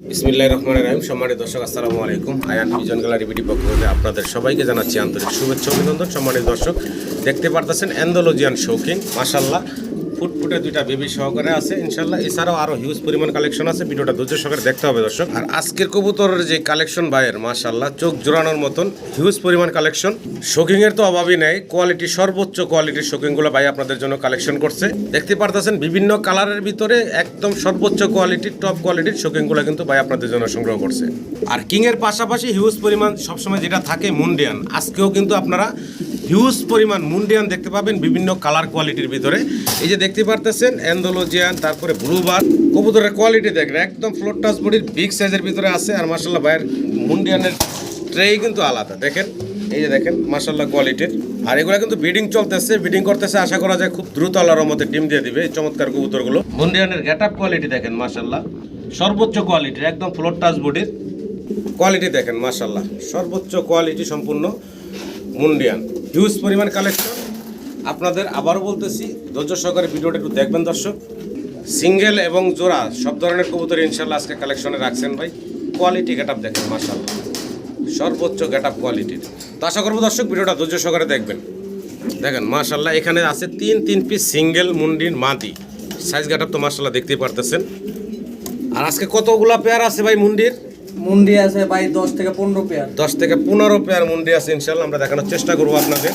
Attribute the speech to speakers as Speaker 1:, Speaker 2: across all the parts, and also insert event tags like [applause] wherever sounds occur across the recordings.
Speaker 1: বিসমিল্লাহ রহমান রাহিম। সম্মানিত দর্শক, আসসালামু আলাইকুম। আয়ান ভিজন গ্যালারি বিডি পক্ষ থেকে আপনাদের সবাইকে জানাচ্ছি আন্তরিক শুভেচ্ছা, অভিনন্দন। সম্মানিত দর্শক, দেখতে পারতেছেন অ্যান্ডোলজিয়ান শৌখিন মাসাল্লাহ ফুটফুটে দুইটা বেবি সহকারে আছে, ইনশাল্লাহ। এছাড়াও আরও হিউজ পরিমাণ কালেকশন আছে, ভিডিওটা ধৈর্য সহকারে দেখতে হবে দর্শক। আর আজকের কবুতরের যে কালেকশন বাইয়ের মাসাল্লাহ চোখ জোড়ানোর মতন হিউজ পরিমাণ কালেকশন শোকিংয়ের তো অভাবই নেই কোয়ালিটি সর্বোচ্চ কোয়ালিটির শোকিংগুলো ভাই আপনাদের জন্য কালেকশন করছে। দেখতে পারতেছেন, বিভিন্ন কালারের ভিতরে একদম সর্বোচ্চ কোয়ালিটির টপ কোয়ালিটির শোকিংগুলো কিন্তু ভাই আপনাদের জন্য সংগ্রহ করছে। আর কিংয়ের পাশাপাশি হিউজ পরিমাণ সবসময় যেটা থাকে মুন্ডিয়ান। আজকেও কিন্তু আপনারা হিউজ পরিমাণ মুন্ডিয়ান দেখতে পাবেন বিভিন্ন কালার কোয়ালিটির ভিতরে। এই যে দেখতে পারতেছেন, অ্যান্ডোলজিয়ান, তারপরে ব্লুবার কবুতরের কোয়ালিটি দেখেন, একদম ফ্লোর টাচ বডির বিগ সাইজের ভিতরে আছে, আর মার্শাল্লাহ ভাইয়ের মুন্ডিয়ানের ট্রেই কিন্তু আলাদা। দেখেন, এই যে দেখেন মার্শাল্লাহ কোয়ালিটির আর এগুলো কিন্তু ব্রিডিং চলতেছে ব্রিডিং করতেছে, আশা করা যায় খুব দ্রুত আল্লাহর মধ্যে ডিম দিয়ে দিবে এই চমৎকার কবুতরগুলো। মুন্ডিয়ানের গেট আপ কোয়ালিটি দেখেন মার্শাল্লাহ সর্বোচ্চ কোয়ালিটির একদম ফ্লোর টাচ বডির কোয়ালিটি দেখেন মার্শাল্লাহ সর্বোচ্চ কোয়ালিটি সম্পূর্ণ মুন্ডিয়ান। হিউজ পরিমাণ কালেকশন আপনাদের আবারও বলতেছি, ধৈর্য সহকারে ভিডিওটা একটু দেখবেন দর্শক। সিঙ্গেল এবং জোড়া, সব ধরনের কবুতর ইনশাল্লাহ আজকে কালেকশনে রাখছেন ভাই। কোয়ালিটি গেট আপ দেখেন মার্শাল্লাহ সর্বোচ্চ গেট আপ কোয়ালিটির তো আশা করব দর্শক, ভিডিওটা ধৈর্য সহকারে দেখবেন। দেখেন মার্শাল্লাহ এখানে আছে তিন তিন পিস সিঙ্গেল মুন্ডির মাদি। সাইজ গেট আপ তো মার্শাল্লাহ দেখতেই পারতেছেন। আর আজকে কতগুলা পেয়ার আছে ভাই মুন্ডির?
Speaker 2: মুন্ডি আছে ভাই দশ থেকে পনেরো পেয়ার
Speaker 1: দশ থেকে পনেরো পেয়ার মুন্ডি আছে ইনশাল্লাহ আমরা দেখানোর চেষ্টা করব আপনাদের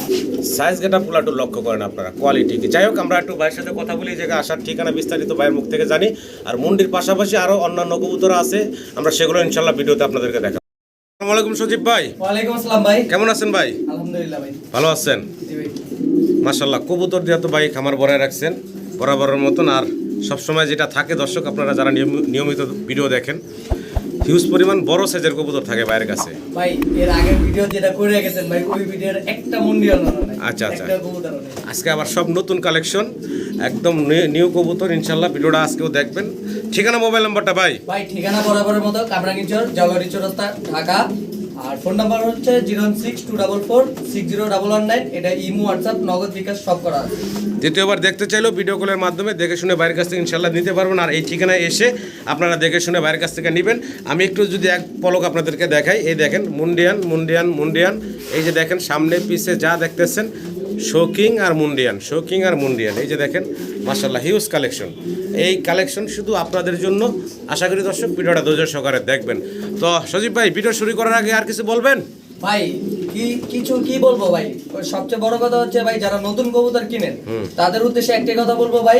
Speaker 1: সাইজ গেটা পুরো লক্ষ্য করেন আপনারা কোয়ালিটি কি। যাই হোক আমরা একটু ভাইয়ের সাথে কথা বলি জায়গায় আসার ঠিকানা বিস্তারিত ভাইয়ের মুখ থেকে জানি। আর মুন্ডির পাশাপাশি আরও অন্যান্য কবুতর আছে আমরা সেগুলো ইনশাল্লাহ ভিডিওতে আপনাদেরকে দেখাবো। আসসালামু আলাইকুম সজীব ভাই।
Speaker 2: ওয়ালাইকুম আসসালাম ভাই।
Speaker 1: কেমন আছেন ভাই?
Speaker 2: আলহামদুলিল্লাহ ভাই।
Speaker 1: ভালো আছেন? মাসাল্লাহ কবুতর দিয়ে তো ভাই খামার ভরায় রাখছেন বরাবরের মতন। আর সবসময় যেটা থাকে দর্শক আপনারা যারা নিয়ম- নিয়মিত ভিডিও দেখেন হিউজ পরিমাণ বড় সাইজের কবুতর থাকে বাইরের কাছে।
Speaker 2: ভাই এর আগের ভিডিও যেটা করে গেছেন ভাই ওই ভিডিওর একটা মুন্ডিও
Speaker 1: আচ্ছা, আচ্ছা। আজকে আবার সব নতুন কালেকশন একদম নিউ কবুতর ইনশাল্লাহ ভিডিওটা আজকেও দেখবেন। ঠিকানা মোবাইল নাম্বারটা ভাই?
Speaker 2: ভাই ঠিকানা বরাবরের মতো কামরাঙ্গিচর জওয়ারি রাস্তা ঢাকা। আর ফোন নাম্বার হচ্ছে zero six two double four six zero double one nine. এটা ইমো, হোয়াটসঅ্যাপ, নগদ বিকাশ সব করা আছে।
Speaker 1: দ্বিতীয়বার দেখতে চাইলেও ভিডিও কলের মাধ্যমে দেখে শুনে বাইরের কাছ থেকে ইনশাল্লাহ নিতে পারবেন। আর এই ঠিকানায় এসে আপনারা দেখে শুনে বাইরের কাছ থেকে নেবেন। আমি একটু যদি এক পলক আপনাদেরকে দেখাই। এই দেখেন, মুন্ডিয়ান মুন্ডিয়ান মুন্ডিয়ান। এই যে দেখেন, সামনে, পিছে যা দেখতেছেন শোকিং আর মুন্ডিয়ান শোকিং আর মুন্ডিয়ান। এই যে দেখেন মাসাল্লাহ হিউজ কালেকশন এই কালেকশন শুধু আপনাদের জন্য। আশা করি দর্শক ভিডিওটা ধৈর্য সহকারে দেখবেন। তো সজীব ভাই ভিডিও শুরু করার আগে আর কিছু বলবেন?
Speaker 2: ভাই কি কিছু কি বলব ভাই? সবচেয়ে বড় কথা হচ্ছে ভাই যারা নতুন কবুতর কিনেন তাদের উদ্দেশ্যে একটাই কথা বলব ভাই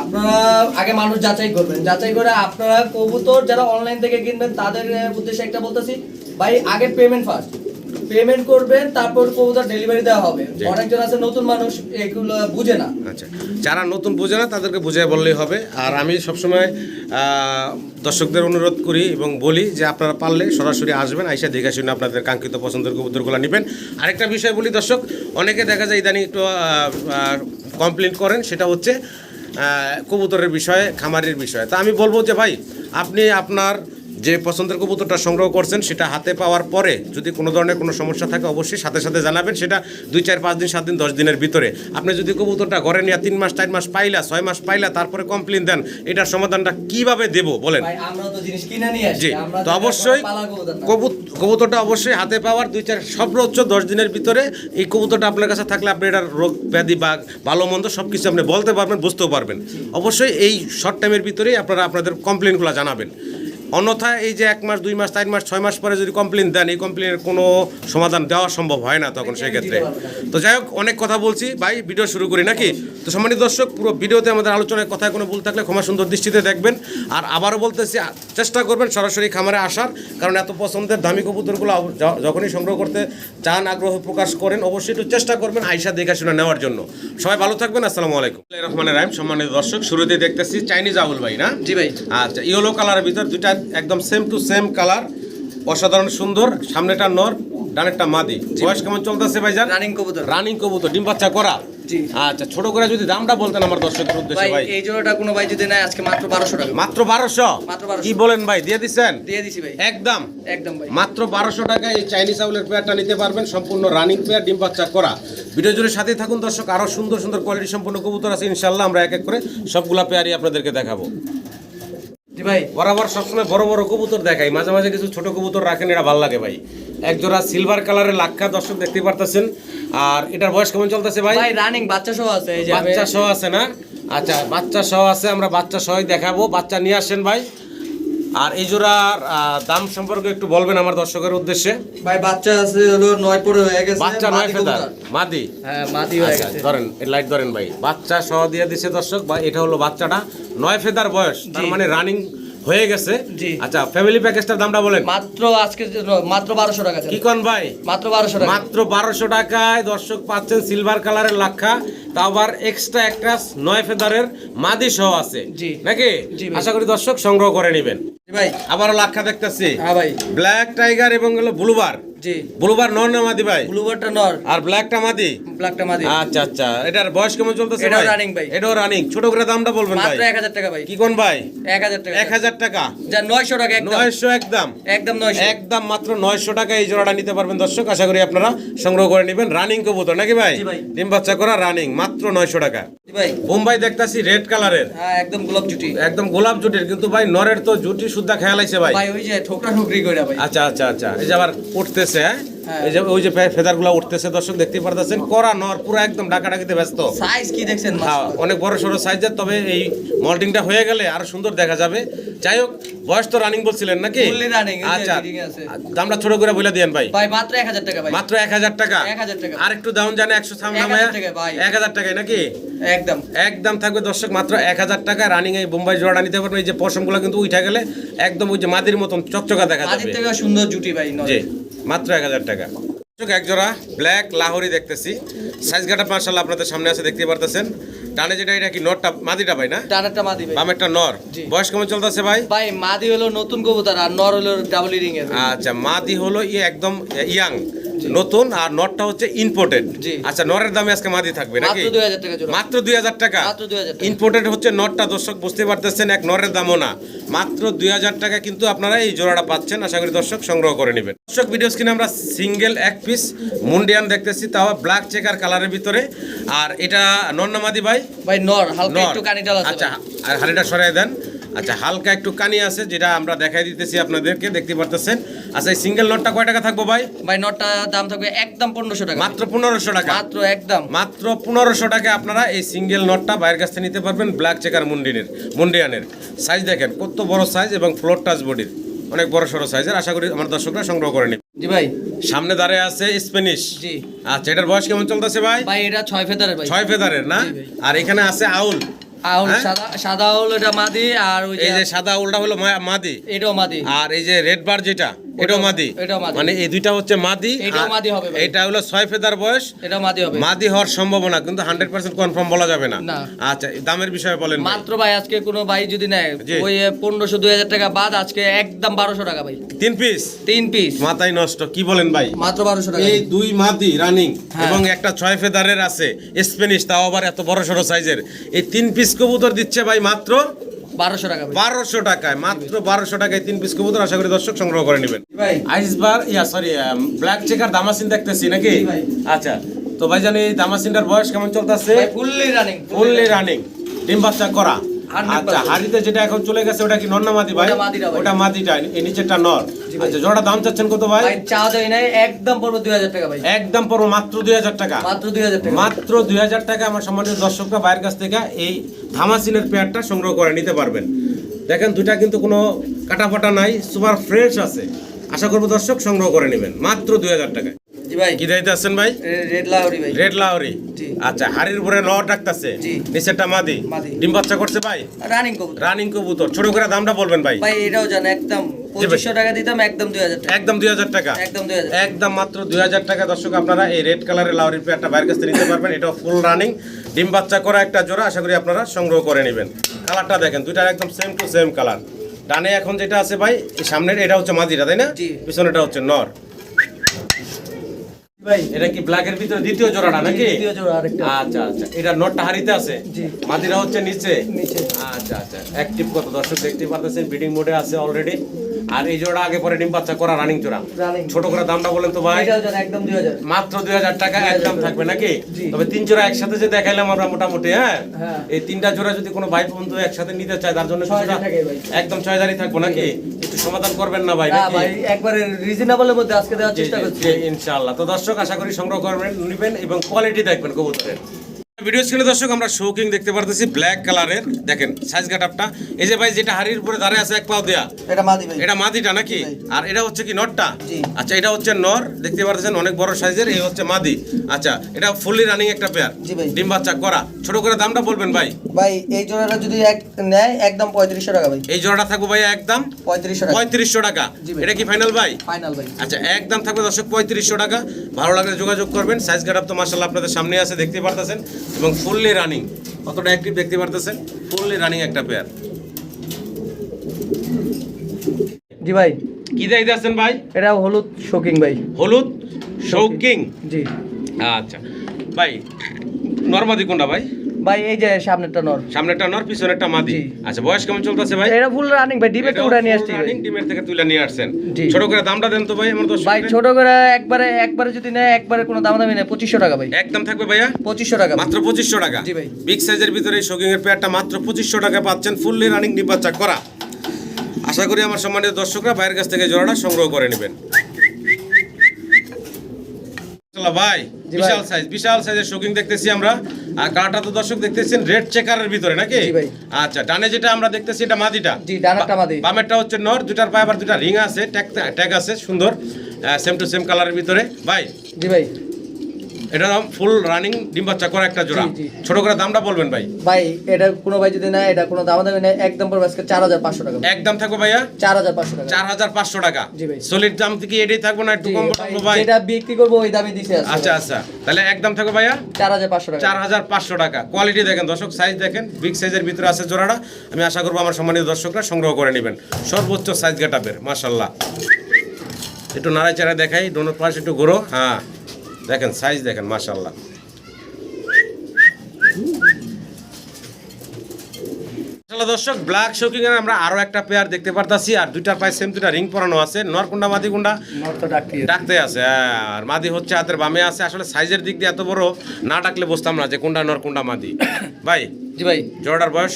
Speaker 2: আপনারা আগে মানুষ যাচাই করবেন। যাচাই করে আপনারা কবুতর যারা অনলাইন থেকে কিনবেন তাদের উদ্দেশ্যে একটা বলতেছি ভাই আগে পেমেন্ট ফার্স্ট পেমেন্ট করবেন তারপর কবুতর ডেলিভারি দেওয়া হবে। অনেকজন আছে নতুন মানুষ এগুলো বুঝে না।
Speaker 1: আচ্ছা। যারা নতুন বোঝে না তাদেরকে বুঝিয়ে বললেই হবে। আর আমি সবসময় দর্শকদের অনুরোধ করি এবং বলি যে আপনারা পারলে সরাসরি আসবেন আইসা দেখে শুনে আপনাদের কাঙ্ক্ষিত পছন্দের কবুতরগুলো নেবেন। আরেকটা বিষয় বলি দর্শক অনেকে দেখা যায় ইদানিং একটু কমপ্লেন করেন সেটা হচ্ছে কবুতরের বিষয়ে খামারের বিষয়ে। তা আমি বলব যে ভাই আপনি আপনার যে পছন্দের কবুতরটা সংগ্রহ করছেন সেটা হাতে পাওয়ার পরে যদি কোনো ধরনের কোনো সমস্যা থাকে অবশ্যই সাথে সাথে জানাবেন। সেটা দুই চার পাঁচ দিন সাত দিন দশ দিনের ভিতরে। আপনি যদি কবুতরটা ঘরে নিয়ে তিন মাস চার মাস পাইলা ছয় মাস পাইলা তারপরে কমপ্লেন দেন এটার সমাধানটা কীভাবে দেব বলেন? জি তো অবশ্যই কবুতরটা অবশ্যই হাতে পাওয়ার দুই চার সর্বোচ্চ দশ দিনের ভিতরে এই কবুতরটা আপনার কাছে থাকলে আপনি এটার রোগ ব্যাধি বা ভালো মন্দ সব কিছু আপনি বলতে পারবেন বুঝতেও পারবেন। অবশ্যই এই শর্ট টাইমের ভিতরেই আপনারা আপনাদের কমপ্লেনগুলো জানাবেন। অন্যথায় এই যে এক মাস দুই মাস চার মাস ছয় মাস পরে যদি কমপ্লেন দেন এই কমপ্লেনের কোনো সমাধান দেওয়া সম্ভব হয় না তখন সেই ক্ষেত্রে তো যাই হোক অনেক কথা বলছি। ভাই ভিডিও শুরু করি নাকি? তো সম্মানিত দর্শক পুরো ভিডিওতে আমাদের আলোচনায় কথায় কোনো ভুল থাকলে ক্ষমা সুন্দর দৃষ্টিতে দেখবেন। আর আবারও বলতেছি চেষ্টা করবেন সরাসরি খামারে আসার কারণ এত পছন্দের দামি কবুতরগুলো যখনই সংগ্রহ করতে চান আগ্রহ প্রকাশ করেন অবশ্যই একটু চেষ্টা করবেন আইসা দেখাশোনা নেওয়ার জন্য। সবাই ভালো থাকবেন আসসালামু আলাইকুম। রহমান রাহিম। সম্মানিত দর্শক শুরুতে দেখতেছি চাইনিজ আউল ভাই না?
Speaker 2: জি ভাই।
Speaker 1: আচ্ছা ইয়েলো কালারের ভিতর দুইটা একদম সেম টু সেম কালার অসাধারণ সুন্দর সামনেটা নর ডানেরটা মাদি। বয়স কেমন চলতেছে ভাই যান
Speaker 2: রানিং কবুতর।
Speaker 1: রানিং কবুতর ডিম বাচ্চা করা? আচ্ছা ছোট করে যদি দামটা বলতেন আমার দর্শকের উদ্দেশ্যে
Speaker 2: ভাই এই জোড়াটা কোনো ভাই যদি নেয় আজকে মাত্র বারোশো টাকা।
Speaker 1: মাত্র বারোশো?
Speaker 2: মাত্র 1200
Speaker 1: কি বলেন ভাই দিয়ে দিচ্ছেন?
Speaker 2: দিয়ে দিছি ভাই।
Speaker 1: একদম।
Speaker 2: একদম ভাই।
Speaker 1: মাত্র বারোশো টাকায় এই চাইনিজ আউলের পেয়ারটা নিতে পারবেন সম্পূর্ণ রানিং পেয়ার ডিম বাচ্চা করা। ভিডিও জুড়ে সাথেই থাকুন দর্শক আরও সুন্দর সুন্দর কোয়ালিটি সম্পূর্ণ কবুতর আছে ইনশাল্লাহ আমরা এক এক করে সবগুলা পেয়ারই আপনাদেরকে দেখাবো।
Speaker 2: জি ভাই।
Speaker 1: বরাবর সবসময় বড় বড় কবুতর দেখাই। মাঝে মাঝে কিছু ছোট কবুতর রাখেন এটা ভালো লাগে ভাই। একজোড়া সিলভার কালারের লাক্ষা দর্শক দেখতে পারতেছেন। আর এটার বয়স কেমন চলতেছে ভাই?
Speaker 2: ভাই রানিং বাচ্চা সহ আছে এই যে
Speaker 1: বাচ্চা সহ আছে না? আচ্ছা বাচ্চা সহ আছে আমরা বাচ্চা সহই দেখাবো। বাচ্চা নিয়ে আসেন ভাই। আর এই জোড়ার দাম সম্পর্কে একটু বলবেন আমার দর্শকের উদ্দেশ্যে?
Speaker 2: ভাই বাচ্চা আছে হলো নয় পরে হয়ে গেছে
Speaker 1: বাচ্চা নয় ফেদার মাদি?
Speaker 2: হ্যাঁ মাদি হয়ে
Speaker 1: আচ্ছা
Speaker 2: গেছে।
Speaker 1: ধরেন লাইট ধরেন ভাই। বাচ্চা সহ দিয়ে দিছে দর্শক বা এটা হলো বাচ্চাটা। নয় ফেদার বয়স তার মানে রানিং হয়ে গেছে?
Speaker 2: জি।
Speaker 1: আচ্ছা ফ্যামিলি প্যাকেজটার দামটা বলেন।
Speaker 2: মাত্র আজকে মাত্র বারোশো টাকা
Speaker 1: কি কোন ভাই?
Speaker 2: মাত্র বারোশো টাকা।
Speaker 1: মাত্র বারোশো টাকায় দর্শক পাচ্ছেন সিলভার কালারের লাক্ষা। তা আবার এক্সট্রা একটা নয় ফেদারের মাদি সহ আছে।
Speaker 2: জি।
Speaker 1: নাকি? আশা করি দর্শক সংগ্রহ করে নেবেন।
Speaker 2: ভাই।
Speaker 1: আবারও লাক্ষা দেখতেছি।
Speaker 2: হ্যাঁ ভাই।
Speaker 1: ব্ল্যাক টাইগার এবং হলো ব্লুবার
Speaker 2: জি।
Speaker 1: ব্লুবার নর না মাদি ভাই?
Speaker 2: ব্লুবারটা নর।
Speaker 1: আর ব্ল্যাকটা মাদি?
Speaker 2: ব্ল্যাকটা মাদি।
Speaker 1: আচ্ছা আচ্ছা। এটার বয়স কেমন চলতেছে
Speaker 2: এটাও
Speaker 1: ভাই?
Speaker 2: ভাই।
Speaker 1: এটাও রানিং ছোট করে দামটা বলবেন ভাই।
Speaker 2: মাত্র এক হাজার টাকা ভাই।
Speaker 1: কি কোন ভাই?
Speaker 2: এক হাজার টাকা।
Speaker 1: এক হাজার টাকা।
Speaker 2: যা নয়শো টাকা একদম।
Speaker 1: নয়শো একদম।
Speaker 2: একদম নয়শো।
Speaker 1: একদম মাত্র নয়শো টাকা এই জোড়াটা নিতে পারবেন দর্শক। আশা করি আপনারা সংগ্রহ করে নেবেন। রানিং কবুতর নাকি ভাই? ডিম বাচ্চা করা রানিং মাত্র নয়শো টাকা।
Speaker 2: জি ভাই।
Speaker 1: বোম্বাই দেখতাছি রেড কালারের
Speaker 2: হ্যাঁ একদম গোলাপ জুটি।
Speaker 1: একদম গোলাপ জুটির কিন্তু ভাই নরের তো জুটি সুদ্ধা খেয়াল আইছে ভাই।
Speaker 2: ভাই ওই যে ঠোকরা ঠুকরি কইরা ভাই।
Speaker 1: আচ্ছা আচ্ছা আচ্ছা। এই যে আবার উঠতেছে হ্যাঁ?
Speaker 2: হ্যাঁ।
Speaker 1: এই যে ওই যে ফেদারগুলা উঠতেছে দর্শক দেখতে পারতেছেন করা নর পুরো একদম ডাকা ডাকিতে ব্যস্ত।
Speaker 2: সাইজ কি দেখছেন
Speaker 1: হ্যাঁ অনেক বড় সড়ো সাইজের তবে এই মল্টিংটা হয়ে গেলে আরও সুন্দর দেখা যাবে। যাই হোক বয়স তো রানিং বলছিলেন নাকি? আচ্ছা দামটা ছোট করে বলে দিয়েন ভাই।
Speaker 2: ভাই মাত্র এক হাজার টাকা ভাই।
Speaker 1: মাত্র এক হাজার টাকা?
Speaker 2: 1000 টাকা।
Speaker 1: আর একটু দাম জানে একশো সামনে
Speaker 2: ভাই।
Speaker 1: এক হাজার টাকায় নাকি?
Speaker 2: একদম।
Speaker 1: একদম থাকবে দর্শক মাত্র এক হাজার টাকা। রানিং এই বোম্বাই জোড়া নিতে পারবেন এই যে পশমগুলো কিন্তু উঠে গেলে একদম ওই যে মাদির মতন চকচকা দেখা
Speaker 2: মাদির
Speaker 1: যাবে
Speaker 2: থেকে সুন্দর জুটি ভাই
Speaker 1: জি। মাত্র এক হাজার টাকা। এক জোড়া ব্ল্যাক লাহরি দেখতেছি। সাইজ গাটা মার্শাল্লাহ আপনাদের সামনে আছে দেখতে পারতেছেন। টানে যেটা এটা কি নরটা মাদিটা ভাই না?
Speaker 2: টানাটা মাদি ভাই।
Speaker 1: বাম একটা নর। বয়স কেমন চলতেছে ভাই?
Speaker 2: ভাই মাদি হলো নতুন কবুতর আর নর হলো ডাবল রিং এর।
Speaker 1: আচ্ছা মাদি হলো ই একদম ইয়াং। নতুন আর নটটা হচ্ছে ইম্পোর্টেড আচ্ছা নরের দামে আজকে মাদি থাকবে নাকি?
Speaker 2: মাত্র দুই হাজার টাকা জোড়া।
Speaker 1: মাত্র দুই হাজার টাকা?
Speaker 2: মাত্র 2000 টাকা।
Speaker 1: ইম্পোর্টেড হচ্ছে নটটা দর্শক বুঝতে পারতেছেন এক নরের দামও না। মাত্র দুই হাজার টাকা কিন্তু আপনারা এই জোড়াটা পাচ্ছেন আশা করি দর্শক সংগ্রহ করে নেবেন। দর্শক ভিডিও স্ক্রিনে আমরা সিঙ্গেল এক পিস মুন্ডিয়ান দেখতেছি তাও ব্ল্যাক চেকার কালারের ভিতরে। আর এটা নন্নামাদি ভাই?
Speaker 2: ভাই নর হালকা
Speaker 1: নর।
Speaker 2: একটু কানি ডাল আছে।
Speaker 1: আচ্ছা আর হাড়িটা সরাই দেন। আচ্ছা হালকা একটু কানি আছে যেটা আমরা দেখাই দিতেছি আপনাদেরকে দেখতে পারতেছেন। আচ্ছা এই সিঙ্গেল নটটা কয় টাকা থাকব ভাই?
Speaker 2: ভাই নটটা দাম থাকবে একদম পনেরোশো টাকা।
Speaker 1: মাত্র পনেরোশো টাকা?
Speaker 2: মাত্র একদম।
Speaker 1: মাত্র পনেরোশো টাকা আপনারা এই সিঙ্গেল নটটা বাইরের কাছ থেকে নিতে পারবেন ব্ল্যাক চেকার মুন্ডিনের মুন্ডিয়ানের। সাইজ দেখেন কত বড় সাইজ এবং ফ্লোর টাচ বডির অনেক বড় সড়ো সাইজের আশা করি আমার দর্শকরা সংগ্রহ করে নিন
Speaker 2: জি ভাই।
Speaker 1: সামনে দাঁড়িয়ে আছে স্প্যানিশ
Speaker 2: জি।
Speaker 1: আচ্ছা এটার বয়স কেমন চলতেছে ভাই?
Speaker 2: ভাই এটা ছয় ফেদারের ভাই।
Speaker 1: ছয় ফেদারের না? আর এখানে আছে আউল?
Speaker 2: সাদা সাদা হলো এটা মাদি আর ওই
Speaker 1: এই যে সাদা আউলটা হলো মাদি।
Speaker 2: এটাও মাদি।
Speaker 1: আর এই যে রেড বার যেটা এটাও মাদি।
Speaker 2: এটাও মাদি।
Speaker 1: মানে এই দুইটা হচ্ছে মাদি
Speaker 2: এটাও মাদি হবে
Speaker 1: এটা হলো ছয় ফেদার বয়স।
Speaker 2: এটাও মাদি হবে।
Speaker 1: মাদি হওয়ার সম্ভাবনা কিন্তু হান্ড্রেড পার্সেন্ট কনফার্ম বলা যাবে না।
Speaker 2: না।
Speaker 1: আচ্ছা দামের বিষয়ে বলেন
Speaker 2: মাত্র ভাই আজকে কোনো ভাই যদি নেয় ওই পনেরোশো দুই হাজার টাকা বাদ আজকে একদম বারোশো টাকা ভাই।
Speaker 1: তিন পিস
Speaker 2: তিন পিস
Speaker 1: মাথায় নষ্ট কি বলেন ভাই?
Speaker 2: মাত্র বারোশো টাকা।
Speaker 1: এই দুই মাদি রানিং
Speaker 2: হ্যাঁ।
Speaker 1: এবং একটা ছয় ফেদারের আছে স্প্যানিশ তাও আবার এত বড় সড়ো সাইজের এই তিন পিস কবুতর দিচ্ছে ভাই মাত্র
Speaker 2: বারোশো টাকা
Speaker 1: বারোশো টাকায় মাত্র বারোশো টাকায় তিন পিস কবুতর আশা করি দর্শক সংগ্রহ করে নেবেন।
Speaker 2: ভাই
Speaker 1: আইসবার ইয়া সরি ব্ল্যাক চেকার দামাসিন দেখতেছি নাকি? আচ্ছা তো ভাই জানি দামাসিনটার বয়স কেমন চলতেছে?
Speaker 2: ফুললি রানিং
Speaker 1: ফুললি রানিং ডিম বাচ্চা করা।
Speaker 2: 100%
Speaker 1: আচ্ছা হাড়িতে যেটা এখন চলে গেছে ওটা কি নন্না মাদি ভাই?
Speaker 2: ওটা মাদিটা
Speaker 1: এই নিচেরটা নর। আচ্ছা জোড়া দাম চাচ্ছেন কত ভাই?
Speaker 2: ভাই চা দেয় নাই একদম পড়ব টাকা ভাই।
Speaker 1: একদম পড়ব মাত্র দুই হাজার টাকা।
Speaker 2: মাত্র দুই হাজার টাকা।
Speaker 1: মাত্র টাকা আমার সম্মানিত দর্শকরা বাইরের কাছ থেকে এই ধামাসিনের পেয়ারটা সংগ্রহ করে নিতে পারবেন। দেখেন দুইটা কিন্তু কোনো কাটাফাটা নাই সুপার ফ্রেশ আছে। আশা করব দর্শক সংগ্রহ করে নেবেন। মাত্র দুই হাজার টাকায়।
Speaker 2: জি ভাই।
Speaker 1: কি দাইতে আছেন ভাই?
Speaker 2: রেড লাহরি ভাই।
Speaker 1: রেড লাহরি? আচ্ছা হাড়ির উপরে নর ডাকতেছে। নিচেরটা মাদি।
Speaker 2: মাদি।
Speaker 1: ডিম বাচ্চা করছে ভাই?
Speaker 2: রানিং কবুতর।
Speaker 1: রানিং কবুতর। ছোট করে দামটা বলবেন ভাই।
Speaker 2: ভাই এটাও জান একদম পঁচিশশো টাকা দিতাম একদম দুই হাজার
Speaker 1: একদম দুই হাজার টাকা।
Speaker 2: একদম দুই হাজার
Speaker 1: একদম মাত্র দুই হাজার টাকা। দর্শক আপনারা এই রেড কালারের লাউরির পেয়ারটা বাইরের কাছ নিতে পারবেন। এটা ফুল রানিং ডিম বাচ্চা করা একটা জোড়া আশা করি আপনারা সংগ্রহ করে নেবেন। কালারটা দেখেন দুইটা একদম সেম টু সেম কালার ডানে এখন যেটা আছে ভাই সামনের এটা হচ্ছে মাদিরা তাই না। পিছনেটা হচ্ছে নর।
Speaker 2: ভাই
Speaker 1: এটা কি ব্ল্যাকের ভিতরে দ্বিতীয় জোড়াটা নাকি?
Speaker 2: দ্বিতীয় জোড়া আরেকটা
Speaker 1: আচ্ছা আচ্ছা। এটা নটটা হারিতে আছে?
Speaker 2: জি।
Speaker 1: মাদিরা হচ্ছে নিচে?
Speaker 2: নিচে।
Speaker 1: আচ্ছা আচ্ছা। অ্যাক্টিভ কত দর্শক দেখতে পারতেছেন? বিডিং মোডে আছে অলরেডি আর এই জোড়া আগে পরে ডিম বাচ্চা করা রানিং জোড়া। ছোট করে দামটা বলেন তো ভাই।
Speaker 2: একদম
Speaker 1: মাত্র দুই হাজার টাকা একদম থাকবে নাকি? তবে তিন জোড়া একসাথে যে দেখাইলাম আমরা মোটামুটি হ্যাঁ?
Speaker 2: হ্যাঁ।
Speaker 1: এই তিনটা জোড়া যদি কোনো ভাই বন্ধু একসাথে নিতে চায় তার জন্য। একদম ছয় হাজারই থাকব নাকি? একটু সমাধান করবেন না ভাই?
Speaker 2: একবারে রিজনেবলের মধ্যে আজকে দেওয়ার চেষ্টা করছি।
Speaker 1: ইনশাআল্লাহ। তো দর্শক আশা করি সংগ্রহ করবেন নিবেন এবং কোয়ালিটি দেখবেন কবুতরের। ভিডিও স্ক্রিনে দর্শক আমরা শৌকিং দেখতে পারতেছি ব্ল্যাক কালারের দেখেন সাইজ গাটাপটা এই যে ভাই যেটা হাড়ির উপরে দাঁড়িয়ে আছে এক পাও দেয়া।
Speaker 2: এটা মাদি ভাই।
Speaker 1: এটা মাদিটা নাকি? আর এটা হচ্ছে কি নটটা। আচ্ছা এটা হচ্ছে নর। দেখতে পারতেছেন অনেক বড় সাইজের এই হচ্ছে মাদি। আচ্ছা এটা ফুললি রানিং একটা পেয়ার
Speaker 2: জি ভাই।
Speaker 1: ডিম বাচ্চা করা। ছোট করে দামটা বলবেন ভাই।
Speaker 2: ভাই এই জোড়াটা যদি এক নেয় একদম পঁয়ত্রিশশো টাকা ভাই।
Speaker 1: এই জোড়াটা থাকব ভাই একদম
Speaker 2: পঁয়ত্রিশশো টাকা।
Speaker 1: পঁয়ত্রিশশো টাকা। এটা কি ফাইনাল ভাই?
Speaker 2: ফাইনাল ভাই।
Speaker 1: আচ্ছা একদম থাকবে দর্শক পঁয়ত্রিশশো টাকা। ভালো লাগলে যোগাযোগ করবেন। সাইজ গার্ড তো মাসাল্লাহ আপনাদের সামনে আছে দেখতে পারতেছেন। এবং ফুললি রানিং অতটা অ্যাক্টিভ দেখতে পারতেছেন? ফুললি রানিং একটা পেয়ার
Speaker 2: জি ভাই।
Speaker 1: কি দেখতে আছেন ভাই?
Speaker 2: এটা হলুদ শোকিং ভাই।
Speaker 1: হলুদ শৌকিং
Speaker 2: জি।
Speaker 1: আচ্ছা। ভাই নর্মাদি কোনটা ভাই?
Speaker 2: ভাই এই যে সামনেরটা নর।
Speaker 1: সামনেরটা নর পিছনেরটা মাদি। আচ্ছা বয়স কেমন চলতেছে ভাই?
Speaker 2: এটা ফুল রানিং ভাই ডিবেট
Speaker 1: এটাও
Speaker 2: উড়া নিয়ে আসছি ভাই।
Speaker 1: ডিমের থেকে তুলে নিয়ে আসছেন। ছোট করে দামটা দেন তো ভাই আমার দশ
Speaker 2: ভাই ছোট করে একবারে একবারে যদি নেয় একবারে কোনো দাম দামি নেই পঁচিশশো টাকা ভাই।
Speaker 1: একদম থাকবে ভাইয়া?
Speaker 2: পঁচিশশো টাকা
Speaker 1: মাত্র পঁচিশশো টাকা।
Speaker 2: জি ভাই।
Speaker 1: বিগ সাইজের ভিতরে শোকিং এর পেয়ারটা মাত্র পঁচিশশো টাকা পাচ্ছেন ফুললি রানিং ডিম বাচ্চা করা। আশা করি আমার সম্মানিত দর্শকরা বাইরের কাছ থেকে জোড়াটা সংগ্রহ করে নেবেন। ভাই বিশাল সাইজ বিশাল সাইজের শোকিং দেখতেছি আমরা। আর কাটা তো দর্শক দেখতেছেন রেড চেকারের ভিতরে নাকি? আচ্ছা ডানে যেটা আমরা দেখতেছি এটা মাদিটা।
Speaker 2: জি, ডানেরটা মাদি।
Speaker 1: বামেরটা হচ্ছে নর দুটার পায়ে আবার দুটা রিং আছে ট্যাগ ট্যাগ আছে সুন্দর। সেম টু সেম কালারের ভিতরে। ভাই
Speaker 2: জি ভাই।
Speaker 1: এটা দাম ফুল রানিং ডিম বাচ্চা করা একটা জোড়া। ছোট করে দামটা বলবেন ভাই।
Speaker 2: ভাই এটা কোনো ভাই যদি নেয় এটা কোনো দাম দামি নেয় একদম পড়বে আজকে চার হাজার পাঁচশো টাকা।
Speaker 1: একদম থাকবে ভাইয়া?
Speaker 2: চার হাজার পাঁচশো টাকা।
Speaker 1: চার হাজার পাঁচশো টাকা।
Speaker 2: জি ভাই।
Speaker 1: সলিড দাম থেকে এটাই থাকব না একটু কম
Speaker 2: ভাই,
Speaker 1: ভাই?
Speaker 2: যেটা বিক্রি করব ওই দামে দিছে।
Speaker 1: আচ্ছা আচ্ছা। তাহলে একদম থাকবে ভাইয়া?
Speaker 2: চার হাজার পাঁচশো টাকা।
Speaker 1: চার হাজার পাঁচশো টাকা। কোয়ালিটি দেখেন দর্শক সাইজ দেখেন বিগ সাইজের ভিতরে আছে জোড়াটা। আমি আশা করব আমার সম্মানিত দর্শকরা সংগ্রহ করে নেবেন। সর্বোচ্চ সাইজ গেটাপের মাশাল্লাহ একটু নাড়াচাড়া দেখাই দোনো পাশ একটু ঘোরো। হ্যাঁ। দেখেন সাইজ দেখেন মাশাল্লাহ দর্শক ব্ল্যাক শোকিং এর আমরা আরও একটা পেয়ার দেখতে পারতাছি আর দুইটার পায়ে সেম দুইটা রিং পরানো আছে। নরকুন্ডা মাদিকুন্ডা?
Speaker 2: নর্থ ডাকতে
Speaker 1: ডাকতে আছে হ্যাঁ, আর মাদি হচ্ছে হাতের বামে আছে। আসলে সাইজের দিক দিয়ে এত বড় না ডাকলে বুঝতাম না যে কোনটা নর কোনটা মাদি। [coughs] ভাই
Speaker 2: জি ভাই।
Speaker 1: জোড়ার বয়স?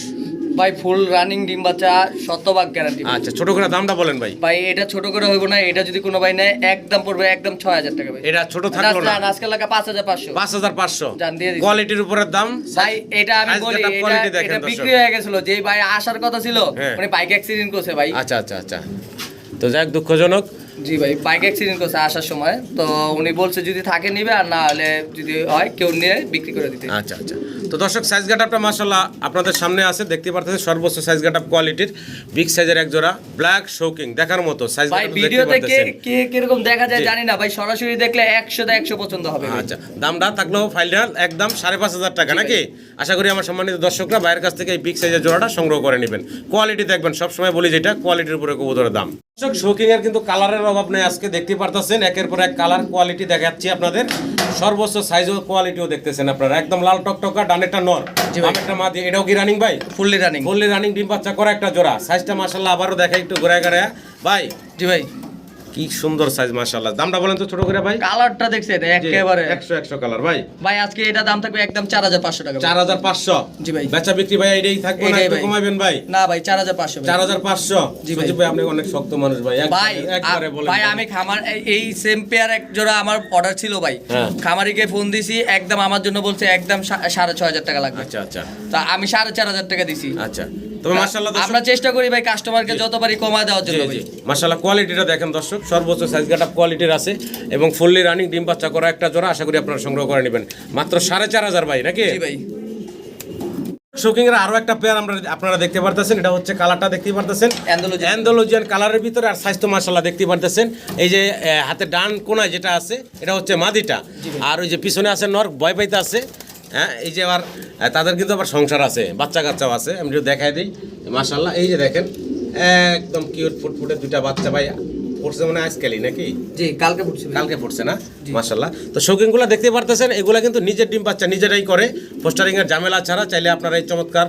Speaker 2: ভাই ফুল রানিং ডিম বাচ্চা শতভাগ গ্যারান্টি
Speaker 1: আচ্ছা ছোট করে দামটা বলেন ভাই।
Speaker 2: ভাই এটা ছোট করে হইব না এটা যদি কোনো ভাই নেয় একদম পড়বে একদম ছয় হাজার টাকা ভাই।
Speaker 1: এটা ছোট থাকল না?
Speaker 2: আজকাল লাগা পাঁচ হাজার পাঁচশো।
Speaker 1: পাঁচ হাজার পাঁচশো।
Speaker 2: জান দিয়ে দিছি।
Speaker 1: কোয়ালিটির উপরের দাম?
Speaker 2: ভাই এটা আমি বলি এটা এটা বিক্রি হয়ে গেছিল যে ভাই আসার কথা ছিল
Speaker 1: হ্যাঁ।
Speaker 2: মানে বাইক অ্যাক্সিডেন্ট করছে ভাই।
Speaker 1: আচ্ছা আচ্ছা আচ্ছা। তো যাক দুঃখজনক।
Speaker 2: জি ভাই বাইক অ্যাক্সিডেন্ট করছে আসার সময়। তো উনি বলছে যদি থাকে নিবে আর না হলে যদি হয় কেউ নিয়ে বিক্রি করে দিতে।
Speaker 1: আচ্ছা আচ্ছা। তো দর্শক সাইজ গাটাপটা মাসাল্লাহ আপনাদের সামনে আছে দেখতে পারতেছেন সর্বোচ্চ সাইজ গাটাপ কোয়ালিটির বিগ সাইজের এক জোড়া ব্ল্যাক শোকিং দেখার মতো সাইজ
Speaker 2: ভাই
Speaker 1: দেখতে
Speaker 2: ভিডিওতে কে কে কীরকম দেখা যায় জানি না ভাই সরাসরি দেখলে একশো তে একশো পছন্দ হবে
Speaker 1: আচ্ছা দামটা থাকলেও ফাইলটা একদম সাড়ে পাঁচ হাজার টাকা নাকি? আশা করি আমার সম্মানিত দর্শকরা বাইরের কাছ থেকে এই বিগ সাইজের জোড়াটা সংগ্রহ করে নেবেন। কোয়ালিটি দেখবেন সবসময় বলি যেটা কোয়ালিটির উপরে কবুতরের দাম। দর্শক শোকিং এর কিন্তু কালারের অভাব নেই আজকে দেখতে পারতেছেন একের পর এক কালার কোয়ালিটি দেখাচ্ছি আপনাদের। সর্বোচ্চ সাইজ ও কোয়ালিটিও দেখতেছেন আপনারা। একদম লাল টকটকা ডানেরটা নর
Speaker 2: একটা
Speaker 1: মা দিয়ে এটাও কি রানিং ভাই?
Speaker 2: ফুললি রানিং
Speaker 1: ফুললি রানিং ডিম বাচ্চা করা একটা জোড়া। সাইজটা মাসাল্লাহ আবারও দেখা একটু ঘুরায় ঘোরা ভাই
Speaker 2: জি ভাই।
Speaker 1: কি সুন্দর সাইজ মাশাল্লাহ দামটা বলেন তো ছোট করে ভাই।
Speaker 2: কালারটা দেখছেন একেবারে।
Speaker 1: একশো একশো কালার ভাই।
Speaker 2: ভাই আজকে এটা দাম থাকবে একদম চার হাজার পাঁচশো টাকা। ভাই।
Speaker 1: চার হাজার পাঁচশো?
Speaker 2: জি ভাই।
Speaker 1: বেচা বিক্রি ভাই এটাই থাকবে না একটু। কমাবেন ভাই?
Speaker 2: না ভাই চার হাজার পাঁচশো
Speaker 1: চার হাজার পাঁচশো?
Speaker 2: জি ভাই।
Speaker 1: আপনি অনেক শক্ত মানুষ ভাই। একবারে- বলেন
Speaker 2: ভাই আমি খামার এই- সেম পেয়ার এক জোড়া আমার অর্ডার ছিল ভাই।
Speaker 1: হ্যাঁ।
Speaker 2: খামারিকে ফোন দিছি একদম আমার জন্য বলছে একদম সা- সাড়ে ছয় হাজার টাকা লাগবে।
Speaker 1: আচ্ছা আচ্ছা।
Speaker 2: তা আমি সাড়ে চার হাজার টাকা দিছি।
Speaker 1: আচ্ছা। তবে দর্শক
Speaker 2: আমরা চেষ্টা করি ভাই কাস্টমারকে যতবারই কমা দেওয়ার জন্য ভাই।
Speaker 1: মাশাল্লাহ কোয়ালিটিটা দেখেন দর্শক। সর্বোচ্চ সাইজ গাটা কোয়ালিটির আছে এবং ফুললি রানিং ডিম বাচ্চা করা একটা জোড়া আশা করি আপনারা সংগ্রহ করে নেবেন। মাত্র সাড়ে চার হাজার ভাই নাকি?
Speaker 2: ভাই।
Speaker 1: শোকিং এর আরও একটা পেয়ার আমরা আপনারা দেখতে পারতেছেন এটা হচ্ছে কালারটা দেখতে পারতেছেন। অ্যান্ডোলজিয়ান কালারের ভিতরে আর সাইজ তো মাশাল্লাহ দেখতে পারতেছেন। এই যে হাতে ডান কোনায় যেটা আছে এটা হচ্ছে মাদিটা। আর ওই যে পিছনে আছে নর ভয় পাইতে আছে। হ্যাঁ এই যে আবার তাদের কিন্তু আবার সংসার আছে বাচ্চা কাচ্চাও আছে। আমি দেখাই দিই মাশাল্লাহ এই যে দেখেন একদম কিউট ফুটফুটে দুইটা বাচ্চা ভাই। পড়ছে মানে আজকালই নাকি?
Speaker 2: জি কালকে পড়ছে।
Speaker 1: কালকে পড়ছে না? মাশাল্লাহ তো শৌখিনগুলো দেখতে পারতেছেন এগুলা কিন্তু নিজের ডিম বাচ্চা নিজেরাই করে। পোস্টারিং এর ঝামেলা ছাড়া চাইলে আপনারা এই চমৎকার